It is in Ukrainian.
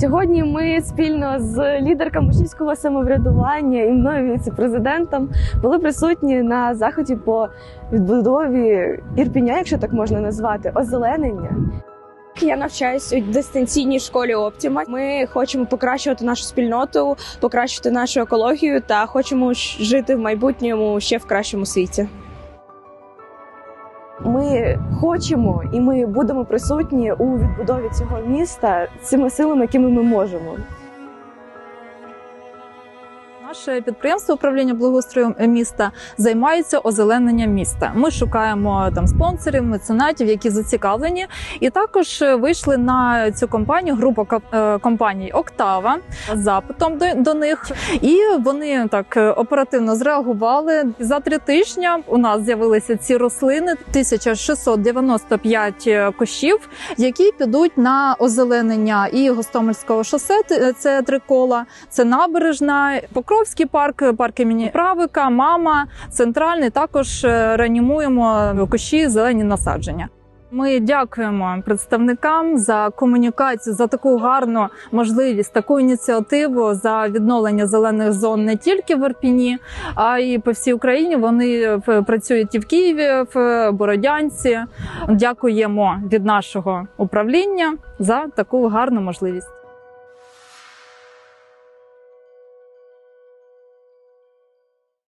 Сьогодні ми спільно з лідерками учнівського самоврядування і мною віце-президентом були присутні на заході по відбудові Ірпіня, якщо так можна назвати, озеленення. Я навчаюсь у дистанційній школі Оптіма. Ми хочемо покращувати нашу спільноту, покращити нашу екологію та хочемо жити в майбутньому ще в кращому світі. Ми хочемо і ми будемо присутні у відбудові цього міста цими силами, якими ми можемо. Наше підприємство управління благоустрою міста займається озелененням міста. Ми шукаємо там спонсорів, меценатів, які зацікавлені, і також е, вийшли на цю компанію. Група е, компаній Октава з запитом до, до них, і вони так е, оперативно зреагували. За три тижні у нас з'явилися ці рослини 1695 кущів, які підуть на озеленення і Гостомельського шосе. Це три кола, це набережна, Покровський парк, парк імені Правика, мама, центральний. Також е, реанімуємо кущі, зелені насадження. Ми дякуємо представникам за комунікацію, за таку гарну можливість, таку ініціативу за відновлення зелених зон не тільки в Ірпіні, а й по всій Україні. Вони в- працюють і в Києві, в Бородянці. Дякуємо від нашого управління за таку гарну можливість.